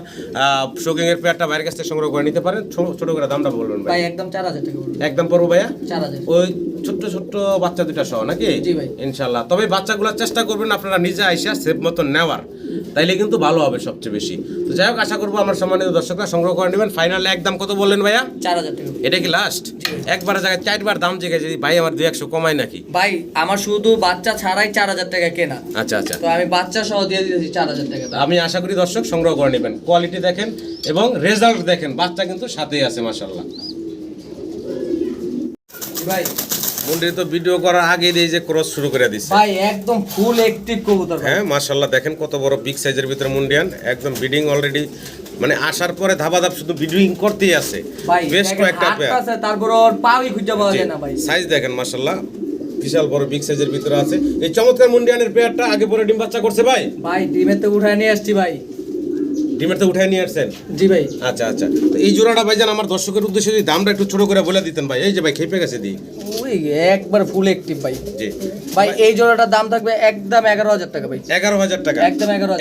Speaker 1: এর পেয়ারটা বাইরের কাছ থেকে সংগ্রহ করে নিতে পারেন। ছোট করে দামটা বলবেন ভাই।
Speaker 2: একদম চার হাজার টাকা
Speaker 1: একদম পড়ব ভাইয়া?
Speaker 2: চার হাজার।
Speaker 1: ওই ছোট্ট ছোট্ট বাচ্চা দুটা সহ নাকি?
Speaker 2: জি ভাই।
Speaker 1: ইনশাল্লাহ। তবে বাচ্চাগুলো চেষ্টা করবেন আপনারা নিজে আইসা সেফ মতো নেওয়ার। তাইলে কিন্তু ভালো হবে সবচেয়ে বেশি। তো যাই হোক আশা করব আমার সম্মানিত দর্শকরা সংগ্রহ করে নেবেন। ফাইনালে একদম কত বললেন ভাইয়া?
Speaker 2: চার হাজার টাকা।
Speaker 1: এটা কি লাস্ট একবার জায়গায় চারবার দাম জেগে যদি ভাই আমার দুই একশো কমায় নাকি?
Speaker 2: ভাই আমার শুধু বাচ্চা ছাড়াই চার হাজার টাকা কেনা।
Speaker 1: আচ্ছা আচ্ছা।
Speaker 2: তো আমি বাচ্চা সহ দিয়ে দিয়েছি চার হাজার
Speaker 1: আমি আশা করি দর্শক সংগ্রহ করে নেবেন। কোয়ালিটি দেখেন এবং রেজাল্ট দেখেন। বাচ্চা কিন্তু সাথেই আছে মাসাল্লাহ
Speaker 2: ভাই।
Speaker 1: মন্দিরে তো ভিডিও করার আগে দিয়ে যে ক্রস শুরু করে দিচ্ছে
Speaker 2: ভাই একদম ফুল অ্যাক্টিভ কবুতর
Speaker 1: হ্যাঁ মাশাল্লাহ দেখেন কত বড় বিগ সাইজের ভিতরে মুন্ডিয়ান একদম বিডিং অলরেডি মানে আসার পরে ধাবা ধাপ শুধু বিডিং করতেই আছে।
Speaker 2: ভাই
Speaker 1: বেশ কয়েকটা পেয়ার
Speaker 2: আছে, তারপর ওর পাওই খুঁজে পাওয়া যায় না ভাই।
Speaker 1: সাইজ দেখেন মাশাল্লাহ বিশাল বড় বিগ সাইজের ভিতরে আছে। এই চমৎকার মুন্ডিয়ানের পেয়ারটা আগে পরে ডিম বাচ্চা করছে ভাই।
Speaker 2: ভাই, ডিমের তো উঠায় নিয়ে আসছি ভাই।
Speaker 1: ডিমের তো উঠায় নিয়ে আসছেন?
Speaker 2: জি ভাই।
Speaker 1: আচ্ছা আচ্ছা। তো এই জোড়াটা ভাইজান আমার দর্শকের উদ্দেশ্যে যদি দামটা একটু ছোট করে বলে দিতেন ভাই। এই যে ভাই খেপে গেছে দিই
Speaker 2: ওই একবার ফুল অ্যাক্টিভ ভাই।
Speaker 1: জি।
Speaker 2: ভাই এই জোড়াটার দাম থাকবে একদম এগারো হাজার টাকা ভাই।
Speaker 1: এগারো হাজার টাকা।
Speaker 2: একদম এগারো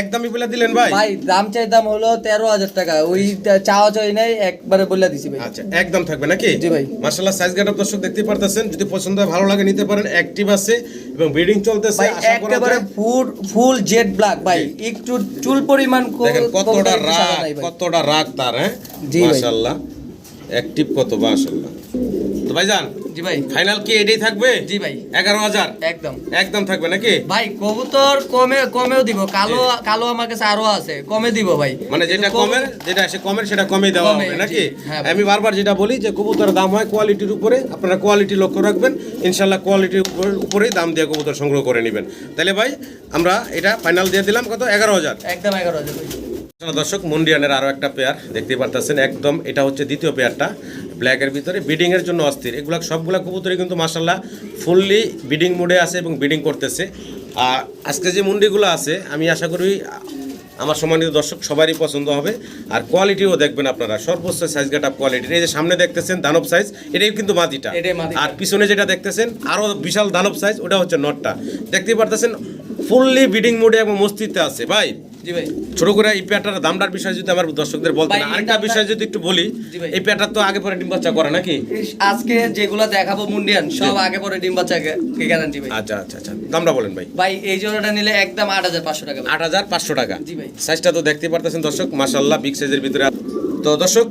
Speaker 1: একদমই বলে দিলেন ভাই।
Speaker 2: ভাই দাম চাই দাম হলো তেরো হাজার টাকা। ওই চাওয়া চাই নাই একবারে বলে দিছি ভাই।
Speaker 1: আচ্ছা একদম থাকবে নাকি?
Speaker 2: জি ভাই।
Speaker 1: মাশাআল্লাহ সাইজ গার্ড দর্শক দেখতে পারতেছেন। যদি পছন্দ হয় ভালো লাগে নিতে পারেন। অ্যাক্টিভ আছে। এবং ব্রিডিং চলতেছে আশা করা
Speaker 2: একেবারে ফুল ফুল জেড ব্ল্যাক ভাই। একটু চুল পরিমাণ
Speaker 1: কতটা রাগ কতটা রাগ তার হ্যাঁ। মাশাআল্লাহ। অ্যাক্টিভ কত মাশাআল্লাহ। তো ভাইজান
Speaker 2: জি ভাই।
Speaker 1: ফাইনাল কি এটাই থাকবে?
Speaker 2: জি ভাই।
Speaker 1: এগারো হাজার?
Speaker 2: একদম।
Speaker 1: একদম থাকবে নাকি?
Speaker 2: ভাই কবুতর কমে কমেও দিব। কালো কালো আমার কাছে আরও আছে। কমে দিব ভাই।
Speaker 1: মানে যেটা কমের যেটা কমের সেটা কমে দেওয়া হবে নাকি?
Speaker 2: হ্যাঁ
Speaker 1: আমি বারবার যেটা বলি যে কবুতরের দাম হয় কোয়ালিটির উপরে। আপনারা কোয়ালিটি লক্ষ্য রাখবেন। ইনশাল্লাহ কোয়ালিটির উপরেই দাম দিয়ে কবুতর সংগ্রহ করে নেবেন। তাহলে ভাই আমরা এটা ফাইনাল দিয়ে দিলাম। কত? এগারো হাজার।
Speaker 2: একদম এগারো হাজার
Speaker 1: দর্শক মন্ডিয়ানের আরও একটা পেয়ার দেখতে পারতেছেন। একদম এটা হচ্ছে দ্বিতীয় পেয়ারটা ব্ল্যাকের ভিতরে বিডিংয়ের জন্য অস্থির। এগুলো সবগুলা কবুতরই কিন্তু মাসাল্লাহ ফুললি বিডিং মোডে আছে এবং বিডিং করতেছে। আর আজকে যে মুন্ডিগুলো আছে আমি আশা করি আমার সম্মানিত দর্শক সবারই পছন্দ হবে। আর কোয়ালিটিও দেখবেন আপনারা সর্বোচ্চ সাইজ গেট আপ কোয়ালিটির এই যে সামনে দেখতেছেন দানব সাইজ এটাই কিন্তু মাটিটা।
Speaker 2: মাদিটা।
Speaker 1: আর পিছনে যেটা দেখতেছেন আরও বিশাল দানব সাইজ ওটা হচ্ছে নটটা। দেখতেই পারতেছেন ফুললি বিডিং মোডে এবং মস্তিতে আছে। ভাই ছোট করে এই পেয়ারটার দামটার বিষয়ে যদি আমার দর্শকদের বলতেন আরেকটা বিষয় যদি একটু বলি এই পেয়ারটার তো আগে পরে ডিম বাচ্চা করে নাকি?
Speaker 2: আজকে যেগুলো দেখাবো মুন্ডিয়ান সব আগে পরে ডিম বাচ্চা গ্যারান্টি ভাই।
Speaker 1: আচ্ছা আচ্ছা আচ্ছা দামটা বলেন ভাই।
Speaker 2: ভাই এই জোড়াটা নিলে একদম আট হাজার পাঁচশো টাকা।
Speaker 1: আট হাজার পাঁচশো টাকা।
Speaker 2: জি ভাই।
Speaker 1: সাইজটা তো দেখতে পারতেছেন দর্শক মাসাল্লাহ বিগ সাইজের ভিতরে তো দর্শক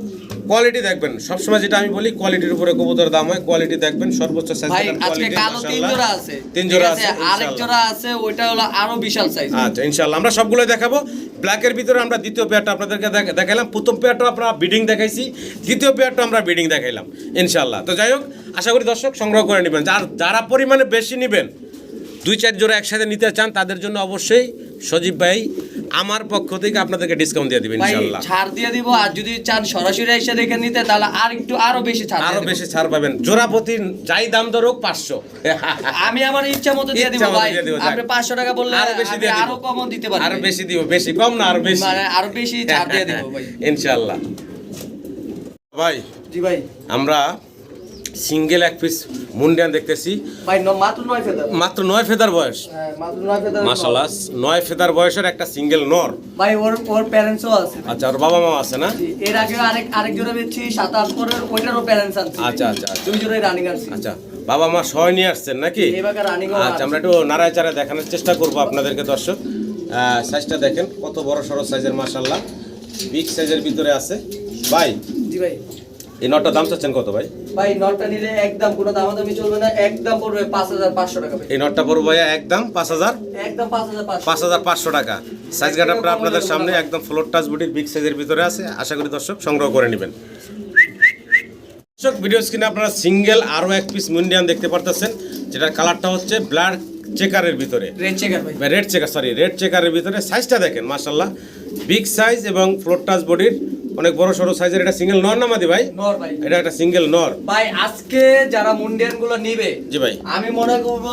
Speaker 1: কোয়ালিটি দেখবেন। সবসময় যেটা আমি বলি কোয়ালিটির উপরে কবুতর দাম হয় কোয়ালিটি দেখবেন সর্বোচ্চ সাইজ
Speaker 2: ভাই আজকে কালো তিন জোড়া আছে।
Speaker 1: তিন জোড়া
Speaker 2: আছে? আরেক জোড়া আছে ওইটা হলো আরও বিশাল সাইজ
Speaker 1: আচ্ছা ইনশাল্লাহ আমরা সবগুলো দেখাবো। ব্ল্যাকের ভিতরে আমরা দ্বিতীয় পেয়ারটা আপনাদেরকে দেখ- দেখাইলাম। প্রথম পেয়ারটা আমরা বিডিং দেখাইছি। দ্বিতীয় পেয়ারটা আমরা বিডিং দেখাইলাম ইনশাল্লাহ তো যাই হোক আশা করি দর্শক সংগ্রহ করে নেবেন। আর যারা পরিমাণে বেশি নেবেন দুই চার জোড়া একসাথে নিতে চান তাদের জন্য অবশ্যই সজীব ভাই আমার পক্ষ থেকে আপনাদেরকে ডিসকাউন্ট দিয়ে দিবেন
Speaker 2: ভাই
Speaker 1: ইনশাল্লাহ।
Speaker 2: ছাড় দিয়ে দিব আর যদি চান সরাসরি এসে দেখে নিতে তাহলে আর একটু আরও বেশি ছাড় আরও
Speaker 1: বেশি ছাড় পাবেন। জোড়া প্রতি যাই দাম ধরুক পাঁচশো।
Speaker 2: আমি আমার ইচ্ছা মতো দিয়ে দিব ভাই।
Speaker 1: দিব।
Speaker 2: আপনি পাঁচশো টাকা বললে
Speaker 1: আরও বেশি দিয়ে
Speaker 2: আরও কমও দিতে পারি
Speaker 1: আরও বেশি দিব বেশি কম না আরও বেশি।
Speaker 2: মানে আরও বেশি ছাড় দিয়ে দিব ভাই।
Speaker 1: ইনশাল্লাহ। ভাই।
Speaker 2: জি ভাই।
Speaker 1: আমরা সিঙ্গেল এক পিস মুন্ডিয়ান দেখতেছি।
Speaker 2: মাত্র নয় ফেদার
Speaker 1: বয়স।
Speaker 2: হ্যাঁ, মাত্র নয় ফেদার
Speaker 1: বয়সের একটা সিঙ্গেল নর।
Speaker 2: ভাই ওর ওর প্যারেন্টসও আছে।
Speaker 1: আচ্ছা ওর বাবা মা আছে না?
Speaker 2: এর আগে আরেক আরেক জোড়া বেচছি সাত আট পরের ওইটারও প্যারেন্টস আছে।
Speaker 1: আচ্ছা আচ্ছা আচ্ছা।
Speaker 2: দুই জোড়াই রানিং আছে
Speaker 1: আচ্ছা বাবা মা সবাই নিয়ে আসছেন নাকি? আচ্ছা আমরা একটু নাড়ায় চাড়ায় দেখানোর চেষ্টা করব আপনাদেরকে দর্শক। সাইজটা দেখেন কত বড় সড়ো সাইজের মাশাল্লাহ বিগ সাইজের ভিতরে আছে। ভাই
Speaker 2: জি ভাই।
Speaker 1: এই নটটা দাম চাচ্ছেন কত ভাই?
Speaker 2: ভাই নটটা নিলে একদম কোনো দামাদামি চলবে না একদম পড়বে পাঁচ হাজার পাঁচশো টাকা
Speaker 1: এই নটটা পড়ব ভাইয়া একদম পাঁচ হাজার?
Speaker 2: একদম পাঁচ হাজার পাঁচশো।
Speaker 1: পাঁচ হাজার পাঁচশো টাকা। সাইজ গার্ডারটা আপনাদের সামনে একদম ফ্লোর টাচ বুটির বিগ সাইজের ভিতরে আছে। আশা করি দর্শক সংগ্রহ করে নেবেন। দর্শক ভিডিও স্ক্রিনে আপনারা সিঙ্গেল আরও এক পিস মুন্ডিয়ান দেখতে পারতেছেন যেটার কালারটা হচ্ছে ব্ল্যাক চেকারের ভিতরে।
Speaker 2: Red checker
Speaker 1: red checker sorry red চেকারের ভিতরে সাইজটা দেখেন মাশাল্লাহ বিগ সাইজ এবং ফ্লোর টাচ বডির অনেক বড় সড়ো সাইজের এটা সিঙ্গেল নর না মাদি ভাই?
Speaker 2: নর ভাই।
Speaker 1: এটা একটা সিঙ্গেল নর।
Speaker 2: ভাই আজকে যারা মুন্ডিয়ানগুলো নিবে
Speaker 1: জি ভাই।
Speaker 2: আমি মনে করব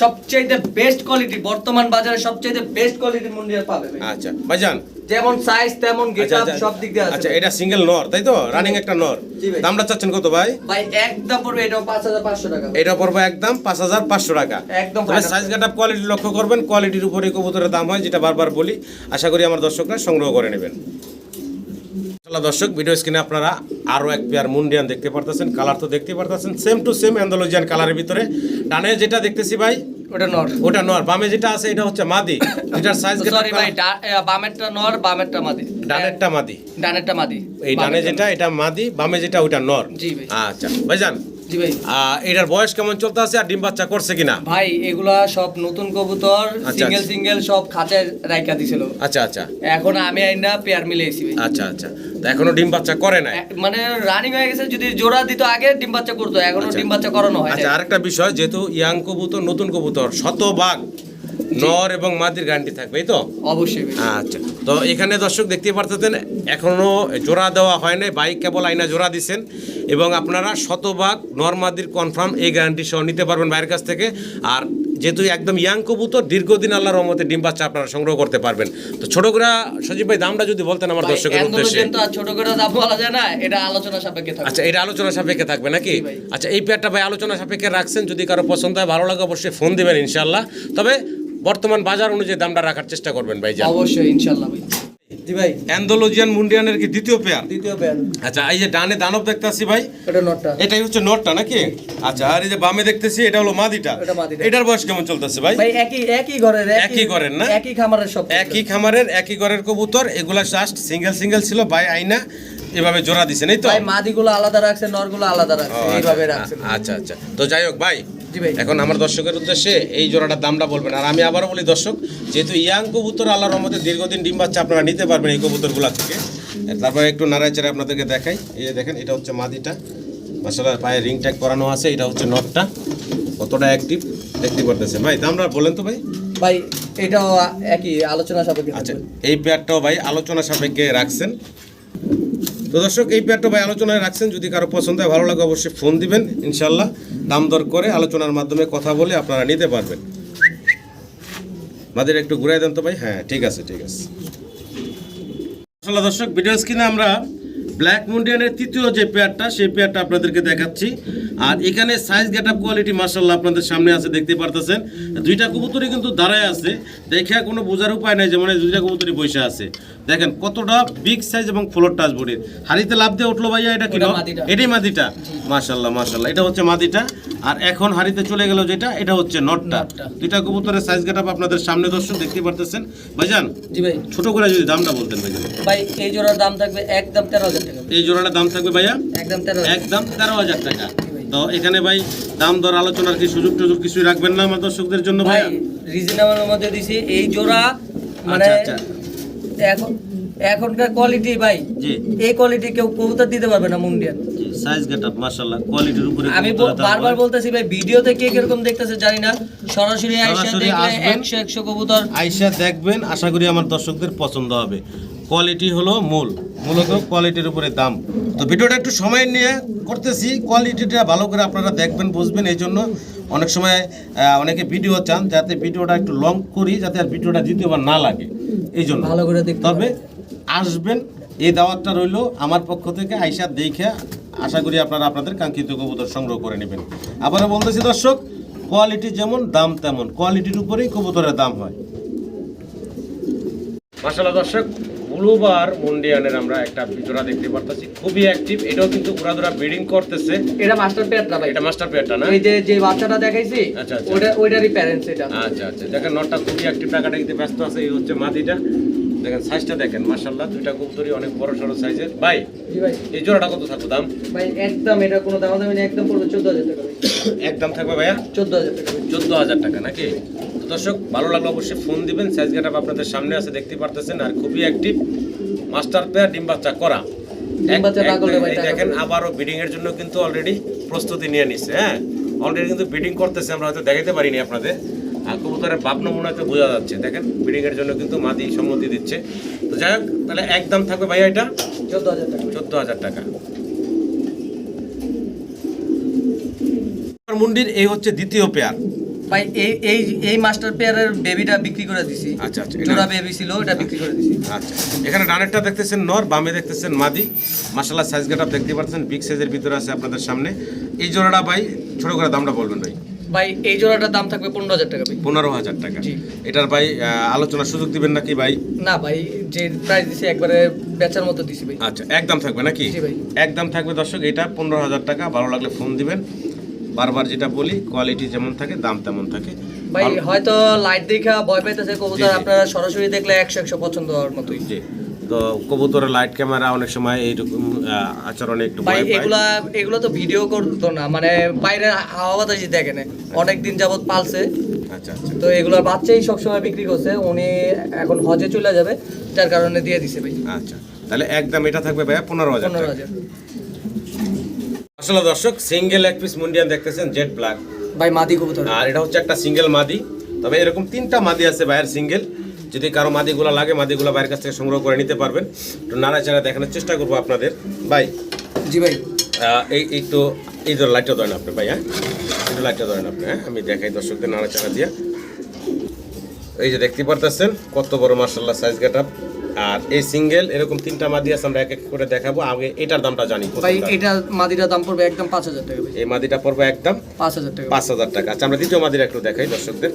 Speaker 2: সবচেয়ে বেস্ট কোয়ালিটি বর্তমান বাজারে সবচেয়ে বেস্ট কোয়ালিটির মুন্ডিয়ান পাবে ভাই।
Speaker 1: আচ্ছা ভাইজান।
Speaker 2: যেমন সাইজ তেমন গেট
Speaker 1: আচ্ছা।
Speaker 2: সব দিক দিয়ে আছে
Speaker 1: আচ্ছা এটা সিঙ্গেল নর তাই তো? রানিং একটা নর। দামটা চাচ্ছেন কত ভাই?
Speaker 2: ভাই একদম পড়বে এটাও পাঁচ হাজার পাঁচশো টাকা।
Speaker 1: এটা পড়বে একদম পাঁচ হাজার পাঁচশো টাকা।
Speaker 2: একদম
Speaker 1: তবে সাইজ গেট কোয়ালিটি লক্ষ্য করবেন কোয়ালিটির উপরে কবুতরের দাম হয় যেটা বারবার বলি আশা করি আমার দর্শকরা সংগ্রহ করে নেবেন। চলো দর্শক ভিডিও স্ক্রিনে আপনারা আরও এক পেয়ার মুন্ডিয়ান দেখতে পারতেছেন কালার তো দেখতে পারতেছেন সেম টু সেম অ্যান্ডোলজিয়ান কালারের ভিতরে। ডানে যেটা দেখতেছি ভাই
Speaker 2: ওটা নর।
Speaker 1: ওটা নর। বামে যেটা আছে এটা হচ্ছে মাদি। এটার সাইজ
Speaker 2: সরি ভাই বামেরটা নর বামেরটা মাদি।
Speaker 1: ডানেরটা মাদি।
Speaker 2: ডানেরটা মাদি।
Speaker 1: এই ডানে যেটা এটা মাদি বামে যেটা ওটা নর।
Speaker 2: জি ভাই।
Speaker 1: আচ্ছা ভাইজান এটার বয়স কেমন চলতে আছে আর ডিম বাচ্চা করছে কিনা?
Speaker 2: ভাই এগুলা সব নতুন কবুতর
Speaker 1: আচ্ছা,
Speaker 2: সিঙ্গেল
Speaker 1: আচ্ছা।
Speaker 2: সিঙ্গেল সব খাঁচায় রাইকা দিছিল।
Speaker 1: আচ্ছা আচ্ছা।
Speaker 2: এখন আমি আইনা পেয়ার মিলে ভাই।
Speaker 1: আচ্ছা আচ্ছা। তো এখনও ডিম বাচ্চা করে
Speaker 2: না মানে রানিং হয়ে গেছে যদি জোড়া দিত আগে ডিম বাচ্চা করতো এখনও
Speaker 1: আচ্ছা।
Speaker 2: ডিম বাচ্চা করানো হয়
Speaker 1: আচ্ছা আরেকটা বিষয় যেহেতু ইয়াং কবুতর নতুন কবুতর শতভাগ নর এবং মাদির গ্যারান্টি থাকবে তো?
Speaker 2: অবশ্যই
Speaker 1: আচ্ছা তো এখানে দর্শক দেখতে পারতেন এখনও জোড়া দেওয়া হয় নাই বাইক কেবল আইনা জোড়া দিচ্ছেন এবং আপনারা শতভাগ নর নর্মাদির কনফার্ম এই গ্যারান্টি সহ নিতে পারবেন বাইরের কাছ থেকে। আর যেহেতু একদম ইয়াং কবুতর দীর্ঘদিন আল্লাহর রহমতে ডিম বাচ্চা আপনারা সংগ্রহ করতে পারবেন। তো ছোট করে সজীব ভাই দামটা যদি বলতেন আমার দর্শকের উদ্দেশ্যে।
Speaker 2: Androgen তো আর ছোট করে দাম বলা যায় না এটা আলোচনা সাপেক্ষে থাকবে।
Speaker 1: আচ্ছা এটা আলোচনা সাপেক্ষে থাকবে নাকি? আচ্ছা এই পেয়ারটা ভাই আলোচনা সাপেক্ষে রাখছেন যদি কারও পছন্দ হয় ভালো লাগে অবশ্যই ফোন দিবেন ইনশাল্লাহ তবে বর্তমান বাজার অনুযায়ী দামটা রাখার চেষ্টা করবেন ভাই
Speaker 2: অবশ্যই ইনশাআল্লাহ ভাই। জি ভাই
Speaker 1: অ্যান্ডোলজিয়ান মুন্ডিয়ানের কি দ্বিতীয় পেয়ার
Speaker 2: দ্বিতীয় পেয়ার
Speaker 1: আচ্ছা এই যে ডানে দানব দেখতেছি ভাই
Speaker 2: এটা নটটা।
Speaker 1: এটাই হচ্ছে নটটা নাকি? আচ্ছা আর এই যে বামে দেখতেছি এটা হলো মাদিটা।
Speaker 2: এটা মাদিটা।
Speaker 1: এটার বয়স কেমন চলতেছে ভাই?
Speaker 2: ভাই একই একই ঘরের
Speaker 1: একই ঘরের না?
Speaker 2: একই খামারের সব
Speaker 1: একই খামারের একই ঘরের কবুতর এগুলা জাস্ট সিঙ্গেল সিঙ্গেল ছিল ভাই আইনা এভাবে জোড়া দিছেন এই তো?
Speaker 2: ভাই মাদিগুলো আলাদা রাখছে নরগুলো আলাদা রাখছে
Speaker 1: আচ্ছা,
Speaker 2: এইভাবে রাখছে।
Speaker 1: আচ্ছা আচ্ছা। তো যাই হোক ভাই এখন আমার দর্শকের উদ্দেশ্যে এই জোড়াটার দামটা বলবেন। আর আমি আবারও বলি দর্শক যেহেতু ইয়াং কবুতর আল্লাহর রহমতে দীর্ঘদিন ডিম বাচ্চা আপনারা নিতে পারবেন এই কবুতরগুলা থেকে। তারপরে একটু নাড়াই চেড়ে আপনাদেরকে দেখাই। এই যে দেখেন এটা হচ্ছে মাদিটা। মাসালা পায়ে রিং ট্যাগ করানো আছে এটা হচ্ছে নটটা। কতটা অ্যাক্টিভ দেখতে পারতেছেন। ভাই দামটা বলেন তো ভাই।
Speaker 2: ভাই এটাও একই আলোচনা সাপেক্ষে
Speaker 1: আচ্ছা এই পেয়ারটাও ভাই আলোচনা সাপেক্ষে রাখছেন। তো দর্শক, এই পেয়ারটা ভাই আলোচনায় রাখছেন। যদি কারও পছন্দ হয়, ভালো লাগে, অবশ্যই ফোন দিবেন। ইনশাল্লাহ দাম দর করে আলোচনার মাধ্যমে কথা বলে আপনারা নিতে পারবেন। মাদের একটু ঘুরাই দেন তো ভাই। হ্যাঁ ঠিক আছে ঠিক আছে। দর্শক ভিডিও স্ক্রিনে আমরা ব্ল্যাক মুন্ডিয়ানের তৃতীয় যে পেয়ারটা, সেই পেয়ারটা আপনাদেরকে দেখাচ্ছি। আর এখানে সাইজ গেট আপ কোয়ালিটি মার্শাল্লাহ আপনাদের সামনে আছে, দেখতে পারতেছেন। দুইটা কবুতরই কিন্তু দাঁড়ায় আছে। দেখে কোনো বোঝার উপায় নাই যে মানে দুইটা কবুতরই বসে আছে। দেখেন কতটা বিগ সাইজ এবং ফ্লোর টাচ বডির হাড়িতে লাভ দিয়ে উঠল ভাইয়া এটা কি। এটাই মাদিটা। মাশাল্লাহ মাশাল্লাহ এটা হচ্ছে মাদিটা। আর এখন হাড়িতে চলে গেল যেটা এটা হচ্ছে নটটা। দুইটা কবুতরের সাইজ গেট আপনাদের সামনে দর্শক দেখতে পারতেছেন। ভাইজান
Speaker 2: জি ভাই।
Speaker 1: ছোট করে যদি দামটা বলতেন ভাইজান।
Speaker 2: ভাই এই জোড়ার দাম থাকবে একদম তেরো হাজার টাকা।
Speaker 1: এই জোড়াটার দাম থাকবে ভাইয়া?
Speaker 2: একদম তেরো
Speaker 1: একদম তেরো হাজার টাকা। তো এখানে ভাই দাম দর আলোচনার কি সুযোগ টুযোগ কিছুই রাখবেন না আমার দর্শকদের জন্য
Speaker 2: ভাই
Speaker 1: ভাইয়া
Speaker 2: রিজনেবলের মধ্যে দিছি এই জোড়া মানে
Speaker 1: আচ্ছা, আচ্ছা।
Speaker 2: এখন এখনকার কোয়ালিটি ভাই
Speaker 1: জি।
Speaker 2: এই কোয়ালিটি কেউ কবুতর দিতে পারবে না মুন্ডিয়ান।
Speaker 1: সাইজ গেট আপ মাশাআল্লাহ কোয়ালিটির উপরে
Speaker 2: আমি বারবার বলতেছি ভাই ভিডিওতে কে কীরকম দেখতেছে জানি না। সরাসরি আইসা দেখলে
Speaker 1: আসবেন।
Speaker 2: একশো একশো কবুতর।
Speaker 1: আইসা দেখবেন আশা করি আমার দর্শকদের পছন্দ হবে। কোয়ালিটি হলো মূল। মূলত কোয়ালিটির উপরে দাম। তো ভিডিওটা একটু সময় নিয়ে করতেছি। কোয়ালিটিটা ভালো করে আপনারা দেখবেন বুঝবেন এই জন্য অনেক সময় অনেকে ভিডিও চান যাতে ভিডিওটা একটু লং করি যাতে আর ভিডিওটা দ্বিতীয়বার না লাগে। এই জন্য।
Speaker 2: ভালো করে দেখতে
Speaker 1: তবে আসবেন এই দাওয়াতটা রইল আমার পক্ষ থেকে আইসা দেখে আশা করি আপনারা আপনাদের কাঙ্ক্ষিত কবুতর সংগ্রহ করে নেবেন। আবারও বলতেছি দর্শক কোয়ালিটি যেমন দাম তেমন। কোয়ালিটির উপরেই কবুতরের দাম হয়। মাসাল্লাহ দর্শক ব্লুবার মুন্ডিয়ানের আমরা একটা জোড়া দেখতে পারতেছি খুবই অ্যাক্টিভ এটাও কিন্তু উড়াদুরা ব্রিডিং করতেছে।
Speaker 2: এটা মাস্টার পেয়ারটা ভাই?
Speaker 1: এটা মাস্টার পেয়ারটা না?
Speaker 2: এই যে যে বাচ্চাটা দেখাইছি
Speaker 1: আচ্ছা, আচ্ছা।
Speaker 2: ওটা ওইটারই প্যারেন্টস এটা।
Speaker 1: আচ্ছা আচ্ছা। দেখেন নটটা খুবই অ্যাক্টিভ টাকাটা কিন্তু ব্যস্ত আছে এই হচ্ছে মাদিটা। দেখেন সাইজটা দেখেন মাসাল্লাহ দুইটা কবুতরই অনেক বড় সড়ো সাইজের ভাই
Speaker 2: জি ভাই।
Speaker 1: এই জোড়াটা কত থাকবে দাম?
Speaker 2: ভাই একদম এটা কোনো দাম দামি না একদম পড়বে চোদ্দ হাজার টাকা।
Speaker 1: একদম থাকবে ভাইয়া?
Speaker 2: চোদ্দ হাজার টাকা। ভাই।
Speaker 1: চোদ্দ হাজার টাকা নাকি? দর্শক ভালো লাগল অবশ্যই ফোন দিবেন। সাইজ গেট আপনাদের সামনে আছে দেখতে পারতেছেন। আর খুবই অ্যাক্টিভ মাস্টার পেয়ার ডিম বাচ্চা করা। দেখেন আবারও বিডিং এর জন্য কিন্তু অলরেডি প্রস্তুতি নিয়ে নিচ্ছে হ্যাঁ? অলরেডি কিন্তু বিডিং করতেছে আমরা হয়তো দেখাতে পারিনি আপনাদের। আর কবুতরের বাপ নমুনা তো বোঝা যাচ্ছে। দেখেন বিডিং এর জন্য কিন্তু মাদি সম্মতি দিচ্ছে। তো যাই হোক তাহলে একদম থাকবে ভাইয়া এটা?
Speaker 2: চোদ্দ হাজার টাকা।
Speaker 1: চোদ্দ হাজার টাকা। মুন্ডির এই হচ্ছে দ্বিতীয় পেয়ার
Speaker 2: ভাই এই এই এই মাস্টার পেয়ারের বেবিটা বিক্রি করে দিছি।
Speaker 1: আচ্ছা, আচ্ছা, এটা-
Speaker 2: জোড়া বেবি ছিল ওটা বিক্রি করে দিছি।
Speaker 1: আচ্ছা এখানে ডানেরটা দেখতেছেন নর বামে দেখতেছেন মাদি। মাসাল্লাহ সাইজ গেট দেখতে পাচ্ছেন বিগ সাইজের ভিতরে আছে আপনাদের সামনে। এই জোড়াটা ভাই ছোট করে দামটা বলবেন ভাই।
Speaker 2: ভাই এই জোড়াটার দাম থাকবে পনেরো হাজার টাকা ভাই।
Speaker 1: পনেরো হাজার টাকা। এটার ভাই আলোচনার সুযোগ দিবেন নাকি ভাই?
Speaker 2: না ভাই যে প্রাইস দিছি একবারে বেচার মতো দিছি ভাই।
Speaker 1: আচ্ছা একদম থাকবে নাকি। একদম থাকবে দর্শক এটা পনেরো হাজার টাকা। ভালো লাগলে ফোন দিবেন। বারবার যেটা বলি কোয়ালিটি যেমন থাকে দাম তেমন থাকে।
Speaker 2: ভাই হয়তো লাইট দেখা ভয় পাইতেছে কবুতর আপনারা সরাসরি দেখলে একশো একশো পছন্দ হওয়ার মতোই।
Speaker 1: জি। তো কবুতরের লাইট ক্যামেরা অনেক সময় এইরকম আচরণে একটু
Speaker 2: ভাই এগুলা এগুলো তো ভিডিও করতো না মানে বাইরে হাওয়া বাতাসই দেখে না। অনেক দিন যাবত পালছে।
Speaker 1: আচ্ছা আচ্ছা।
Speaker 2: তো এগুলোর বাচ্চাই সবসময় বিক্রি করছে উনি এখন হজে চলে যাবে যার কারণে দিয়ে দিছে ভাই।
Speaker 1: আচ্ছা। তাহলে একদম এটা থাকবে ভাইয়া পনেরো হাজার
Speaker 2: পনেরো হাজার।
Speaker 1: আসলে দর্শক সিঙ্গেল এক পিস মুন্ডিয়ান দেখতেছেন জেড ব্ল্যাক
Speaker 2: ভাই মাদি কবুতর।
Speaker 1: আর এটা হচ্ছে একটা সিঙ্গেল মাদি তবে এরকম তিনটা মাদি আছে ভাইয়ের সিঙ্গেল যদি কারও মাদিগুলো লাগে মাদিগুলো বাইরের কাছ থেকে সংগ্রহ করে নিতে পারবেন। একটু নাড়াচাড়া দেখানোর চেষ্টা করব আপনাদের। ভাই
Speaker 2: জি ভাই।
Speaker 1: এই এই তো এই ধর লাইটটা ধরেন আপনি ভাই হ্যাঁ? একটু লাইটটা ধরেন আপনি হ্যাঁ? আমি দেখাই দর্শকদের নাড়াচাড়া দিয়ে। এই যে দেখতে পারতেছেন কত বড় মার্শাল্লাহ সাইজ গেট আর এই সিঙ্গেল এরকম তিনটা মাদি আছে আমরা এক এক করে দেখাবো। আগে এটার দামটা জানি
Speaker 2: ভাই এটা মাদিটার দাম পড়বে একদম পাঁচ হাজার টাকা
Speaker 1: এই মাদিটা পড়বে একদম
Speaker 2: পাঁচ হাজার টাকা।
Speaker 1: পাঁচ হাজার টাকা। আচ্ছা আমরা দ্বিতীয় মাদিরা একটু দেখাই দর্শকদের।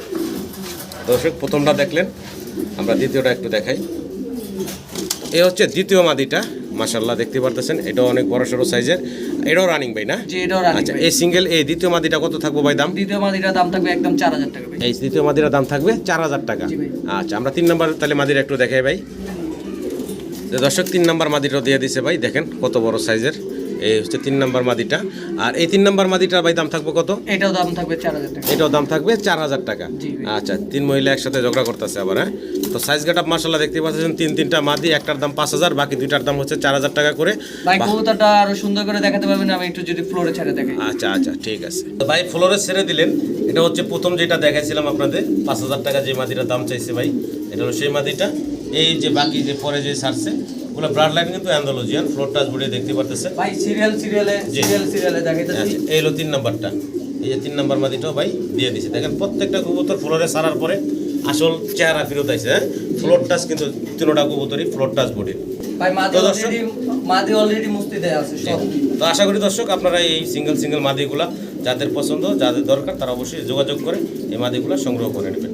Speaker 1: দর্শক প্রথমটা দেখলেন। আমরা দ্বিতীয়টা একটু দেখাই। এ হচ্ছে দ্বিতীয় মাদিটা। মাশাল্লাহ দেখতে পারতেছেন এটাও অনেক বড় সড়ো সাইজের। এটাও রানিং ভাই না? আচ্ছা এই সিঙ্গেল এই দ্বিতীয় মাদিটা কত থাকব ভাই দাম?
Speaker 2: দ্বিতীয় মাদিটার দাম থাকবে একদম চার হাজার টাকা ভাই।
Speaker 1: এই দ্বিতীয় মাদিরা দাম থাকবে চার হাজার টাকা। আচ্ছা আমরা তিন নম্বর তাহলে মাদিরা একটু দেখাই ভাই। যে দর্শক তিন নম্বর মাদিটাও দিয়ে দিছে ভাই দেখেন কত বড় সাইজের। এই হচ্ছে তিন নম্বর মাদিটা। আর এই তিন নম্বর মাদিটার ভাই দাম থাকবে কত?
Speaker 2: এটাও দাম থাকবে চার হাজার টাকা।
Speaker 1: এটাও দাম থাকবে চার হাজার টাকা। আচ্ছা তিন মহিলা একসাথে ঝগড়া করতেছে আবার হ্যাঁ? তো সাইজ গেট আপ মার্শাল্লাহ দেখতে পাচ্ছেন তিন তিনটা মাদি একটার দাম পাঁচ হাজার বাকি দুইটার দাম হচ্ছে চার হাজার টাকা করে।
Speaker 2: ভাই। কবুতরটা আরও সুন্দর করে দেখাতে পারবেন আমি একটু যদি ফ্লোরে ছেড়ে দেখাই।
Speaker 1: আচ্ছা আচ্ছা ঠিক আছে। তো ভাই ফ্লোরে ছেড়ে দিলেন এটা হচ্ছে প্রথম যেটা দেখাইছিলাম আপনাদের পাঁচ হাজার টাকা যে মাদিটার দাম চাইছে ভাই এটা হলো সেই মাদিটা। এই যে বাকি যে পরে যে ছাড়ছে ওগুলো ব্লাড লাইন কিন্তু অ্যান্ডোলজিয়ান ফ্লোর টাচ বোর্ডে দেখতে পারতেছে।
Speaker 2: ভাই সিরিয়াল সিরিয়ালে সিরিয়াল সিরিয়ালে দেখাইতেছি।
Speaker 1: আচ্ছা, এই হলো তিন নাম্বারটা। এই যে তিন নাম্বার মাদিটাও ভাই দিয়ে দিছে। দেখেন প্রত্যেকটা কবুতর ফ্লোরে সারার পরে আসল চেহারা ফেরত আইছে হ্যাঁ? ফ্লোর টাচ কিন্তু তিনোটা কবুতরই ফ্লোর টাচ বডির
Speaker 2: ভাই মাদি
Speaker 1: তো
Speaker 2: অলরেডি মাদি অলরেডি মুস্তি দেয়া আছে সব।
Speaker 1: তো আশা করি দর্শক আপনারা এই সিঙ্গেল সিঙ্গেল মাদিগুলা যাদের পছন্দ যাদের দরকার তারা অবশ্যই যোগাযোগ করে এই মাদিগুলা সংগ্রহ করে নেবেন।